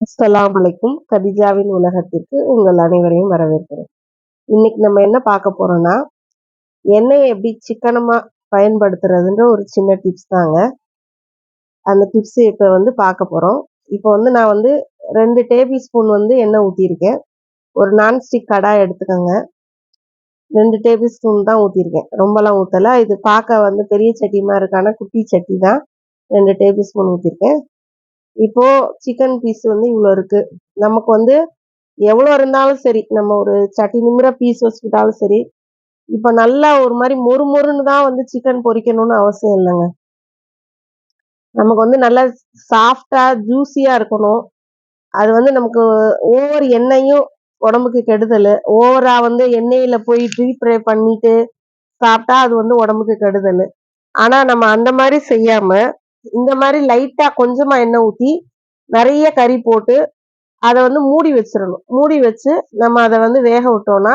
அஸ்லாம் அலைக்கும். கதிஜாவின் உலகத்திற்கு உங்கள் அனைவரையும் வரவேற்கிறேன். இன்னைக்கு நம்ம என்ன பார்க்க போறோம்னா எண்ணெயை எப்படி சிக்கனமா பயன்படுத்துறதுன்ற ஒரு சின்ன டிப்ஸ் தாங்க. அந்த டிப்ஸ் இப்போ வந்து பார்க்க போறோம். இப்போ வந்து நான் வந்து ரெண்டு டேபிள் ஸ்பூன் வந்து எண்ணெய் ஊற்றிருக்கேன் ஒரு நான்ஸ்டிக் கடாய் எடுத்துக்கோங்க. ரெண்டு டேபிள் ஸ்பூன் தான் ஊற்றிருக்கேன் ரொம்பலாம் ஊற்றலை இது பார்க்க வந்து பெரிய சட்டி மாதிரி இருக்கான குட்டி சட்டி தான் ரெண்டு டேபிள் ஸ்பூன் ஊற்றிருக்கேன் இப்போ சிக்கன் பீஸ் வந்து இவ்வளோ இருக்கு. நமக்கு வந்து எவ்வளோ இருந்தாலும் சரி நம்ம ஒரு சட்டி நிமிர பீஸ் வச்சுக்கிட்டாலும் சரி இப்போ நல்லா ஒரு மாதிரி மொறு மொறுன்னு தான் வந்து சிக்கன் பொரிக்கணும்னு அவசியம் இல்லைங்க. நமக்கு வந்து நல்லா சாஃப்டாக ஜூஸியாக இருக்கணும். அது வந்து நமக்கு ஓவர் எண்ணெயும் உடம்புக்கு கெடுதல். ஓவராக வந்து எண்ணெயில் போய் டீப் ஃப்ரை பண்ணிட்டு சாப்பிட்டா அது வந்து உடம்புக்கு கெடுதல். ஆனால் நம்ம அந்த மாதிரி செய்யாமல் இந்த மாதிரி லைட்டா கொஞ்சமா எண்ணெய் ஊத்தி நிறைய கறி போட்டு அதை வந்து மூடி வச்சிடணும். மூடி வச்சு நம்ம அதை வந்து வேக விட்டோம்னா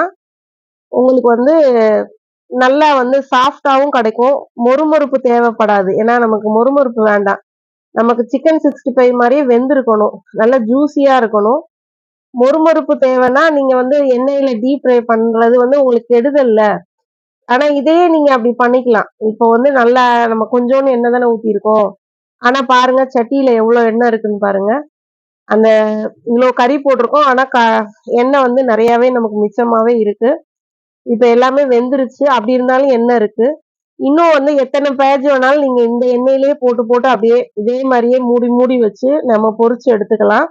உங்களுக்கு வந்து நல்லா வந்து சாஃப்டாகவும் கிடைக்கும். மொறுமொறுப்பு தேவைப்படாது. ஏன்னா நமக்கு மொறுமொறுப்பு வேண்டாம். நமக்கு சிக்கன் சிக்ஸ்டி ஃபைவ் மாதிரியே வெந்திருக்கணும். நல்லா ஜூஸியாக இருக்கணும். மொறுமொறுப்பு தேவைன்னா நீங்கள் வந்து எண்ணெயில் டீப் ஃப்ரை பண்ணுறது வந்து உங்களுக்கு கெடுதல்ல ஆனா இதையே நீங்க அப்படி பண்ணிக்கலாம். இப்போ வந்து நல்லா நம்ம கொஞ்சோண்டு எண்ணெய் தானே ஊத்திருக்கோம் ஆனா பாருங்க சட்டியில எவ்வளவு எண்ணெய் இருக்குன்னு பாருங்க. அந்த இவ்வளோ கறி போட்டிருக்கோம். ஆனா க எண்ணெய் வந்து நிறையவே நமக்கு மிச்சமாவே இருக்கு. இப்ப எல்லாமே வெந்துருச்சு. அப்படி இருந்தாலும் எண்ணெய் இருக்கு. இன்னும் வந்து எத்தனை பேஜ் வேணாலும் நீங்க இந்த எண்ணெயிலேயே போட்டு போட்டு அப்படியே இதே மாதிரியே மூடி மூடி வச்சு நம்ம பொறிச்சு எடுத்துக்கலாம்.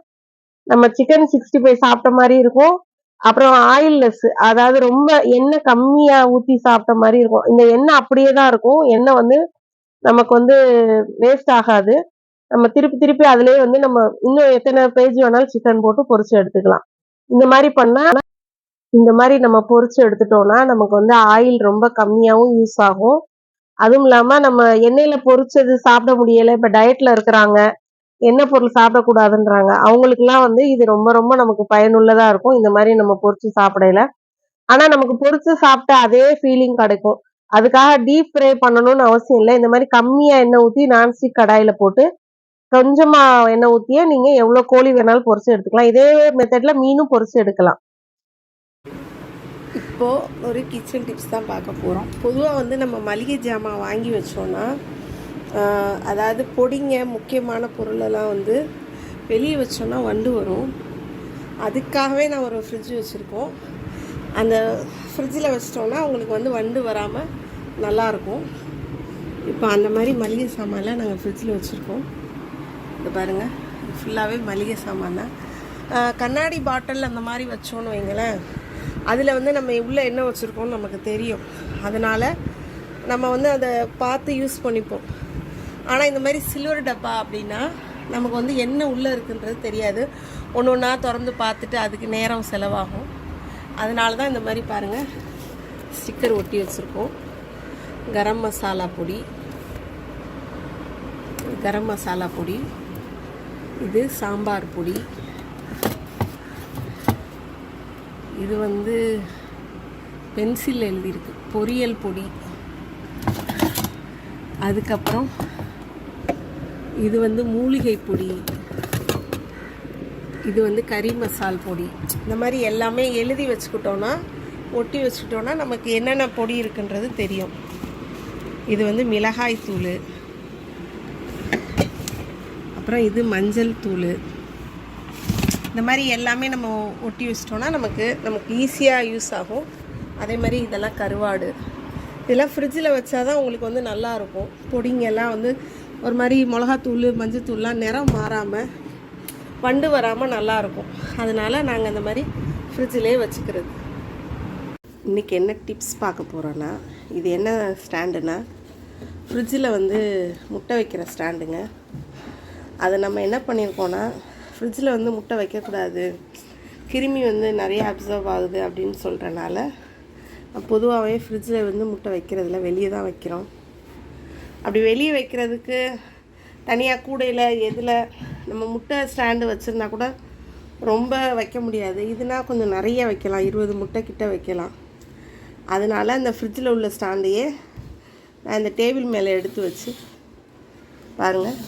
நம்ம சிக்கன் சிக்ஸ்டி ஃபைவ் சாப்பிட்ட மாதிரி இருக்கும். அப்புறம் ஆயில்லெஸ் அதாவது ரொம்ப எண்ணெய் கம்மியா ஊத்தி சாப்பிட்ட மாதிரி இருக்கும். இந்த எண்ணெய் அப்படியே தான் இருக்கும். எண்ணெய் வந்து நமக்கு வந்து வேஸ்ட் ஆகாது. நம்ம திருப்பி திருப்பி அதுலயே வந்து நம்ம இன்னும் எத்தனை பேஜ் வேணாலும் சிக்கன் போட்டு பொரிச்சு எடுத்துக்கலாம். இந்த மாதிரி பண்ணா இந்த மாதிரி நம்ம பொரிச்சு எடுத்துட்டோம்னா நமக்கு வந்து ஆயில் ரொம்ப கம்மியாகவும் யூஸ் ஆகும். அதுவும் இல்லாம நம்ம எண்ணெயில பொரிச்சது சாப்பிட முடியல. இப்ப டயட்ல இருக்கிறாங்க. என்ன பொருள் சாப்பிடக்கூடாதுன்றாங்க. அவங்களுக்குலாம் வந்து இது ரொம்ப ரொம்ப நமக்கு பயனுள்ளதா இருக்கும். இந்த மாதிரி நம்ம பொறிச்சு சாப்பிடையில. ஆனா நமக்கு பொரிச்சு சாப்பிட்ட அதே ஃபீலிங் கிடைக்கும். அதுக்காக டீப் ஃப்ரை பண்ணணும்னு அவசியம் இல்லை. இந்த மாதிரி கம்மியா எண்ணெய் ஊற்றி நான்ஸ்டிக் கடாயில போட்டு கொஞ்சமா எண்ணெய் ஊற்றியே நீங்க எவ்வளவு கோழி வேணாலும் பொறிச்சு எடுத்துக்கலாம். இதே மெத்தட்ல மீனும் பொறிச்சு எடுக்கலாம். இப்போ ஒரு கிச்சன் டிப்ஸ் தான் பார்க்க போகிறோம் பொதுவாக வந்து நம்ம மளிகை ஜாமான் வாங்கி வச்சோன்னா அதாவது பொடிங்க முக்கியமான பொருளெல்லாம் வந்து வெளியே வச்சோன்னா வண்டு வரும். அதுக்காகவே நான் ஒரு ஃப்ரிட்ஜ் வச்சுருக்கோம். அந்த ஃப்ரிட்ஜில் வச்சிட்டோன்னா உங்களுக்கு வந்து வண்டு வராமல் நல்லாயிருக்கும். இப்போ அந்த மாதிரி மளிகை சாமான்லாம் நாங்கள் ஃப்ரிட்ஜில் வச்சுருக்கோம். இது பாருங்கள் ஃபுல்லாகவே மளிகை சாமான் தான். கண்ணாடி பாட்டில் அந்த மாதிரி வச்சோன்னு வைங்களேன். அதில் வந்து நம்ம உள்ளே என்ன வச்சுருக்கோம்னு நமக்கு தெரியும். அதனால் நம்ம வந்து அதை பார்த்து யூஸ் பண்ணிப்போம். ஆனால் இந்த மாதிரி சில்வர் டப்பா அப்படின்னா நமக்கு வந்து என்ன உள்ளே இருக்குன்றது தெரியாது. ஒன்று ஒன்றா திறந்து பார்த்துட்டு அதுக்கு நேரம் செலவாகும். அதனால தான் இந்த மாதிரி பாருங்கள் ஸ்டிக்கர் ஒட்டி வச்சுருக்கோம். கரம் மசாலா பொடி. கரம் மசாலா பொடி. இது சாம்பார் பொடி. இது வந்து பென்சில் எழுதியிருக்கு பொரியல் பொடி. அதுக்கப்புறம் இது வந்து மூலிகை பொடி. இது வந்து கறி மசால் பொடி. இந்த மாதிரி எல்லாமே எழுதி வச்சுக்கிட்டோன்னா ஒட்டி வச்சுக்கிட்டோன்னா நமக்கு என்னென்ன பொடி இருக்குன்றது தெரியும். இது வந்து மிளகாய் தூள். அப்புறம் இது மஞ்சள் தூள். இந்த மாதிரி எல்லாமே நம்ம ஒட்டி வச்சிட்டோன்னா நமக்கு நமக்கு ஈஸியாக யூஸ் ஆகும். அதே மாதிரி இதெல்லாம் கருவாடு. இதெல்லாம் ஃப்ரிட்ஜில் வச்சா தான் உங்களுக்கு வந்து நல்லா இருக்கும். பொடிங்கெல்லாம் வந்து ஒரு மாதிரி மிளகாத்தூள் மஞ்சத்தூள்லாம் நிறம் மாறாமல் வண்டு வராமல் நல்லாயிருக்கும் அதனால் நாங்கள் இந்த மாதிரி ஃப்ரிட்ஜிலே வச்சுக்கிறது. இன்றைக்கி என்ன டிப்ஸ் பார்க்க போகிறோன்னா இது என்ன ஸ்டாண்டுன்னா ஃப்ரிட்ஜில் வந்து முட்டை வைக்கிற ஸ்டாண்டுங்க அதை நம்ம என்ன பண்ணியிருக்கோன்னா ஃப்ரிட்ஜில் வந்து முட்டை வைக்கக்கூடாது. கிருமி வந்து நிறைய அப்சர்வ் ஆகுது அப்படின்னு சொல்கிறனால பொதுவாகவே ஃப்ரிட்ஜில் வந்து முட்டை வைக்கிறதுல வெளியே தான் வைக்கிறோம். அப்படி வெளியே வைக்கிறதுக்கு தனியாக கூடையில் எதில் நம்ம முட்டை ஸ்டாண்டு வச்சுருந்தா கூட ரொம்ப வைக்க முடியாது. இதுனா கொஞ்சம் நிறைய வைக்கலாம். இருபது முட்டை கிட்ட வைக்கலாம். அதனால் அந்த ஃப்ரிட்ஜில் உள்ள ஸ்டாண்டையே நான் இந்த டேபிள் மேலே எடுத்து வச்சு பாருங்கள்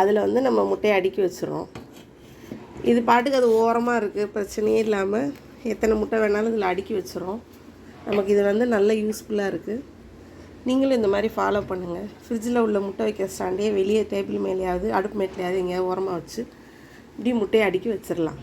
அதில் வந்து நம்ம முட்டையை அடுக்கி வச்சிடுறோம். இது பாட்டுக்கு அது ஓரமாக இருக்குது பிரச்சனையே இல்லாமல் எத்தனை முட்டை வேணாலும் இதில் அடுக்கி வச்சிரும் நமக்கு இது வந்து நல்ல யூஸ்ஃபுல்லாக இருக்குது நீங்களும் இந்த மாதிரி ஃபாலோ பண்ணுங்கள் ஃப்ரிட்ஜில் உள்ள முட்டை வைக்கிற ஸ்டாண்டே வெளியே டேபிள் மேலேயாவது அடுப்பு மேட்லையாவது எங்கேயாவது உரமாக வச்சு இப்படி முட்டையை அடுக்கி வச்சிடலாம்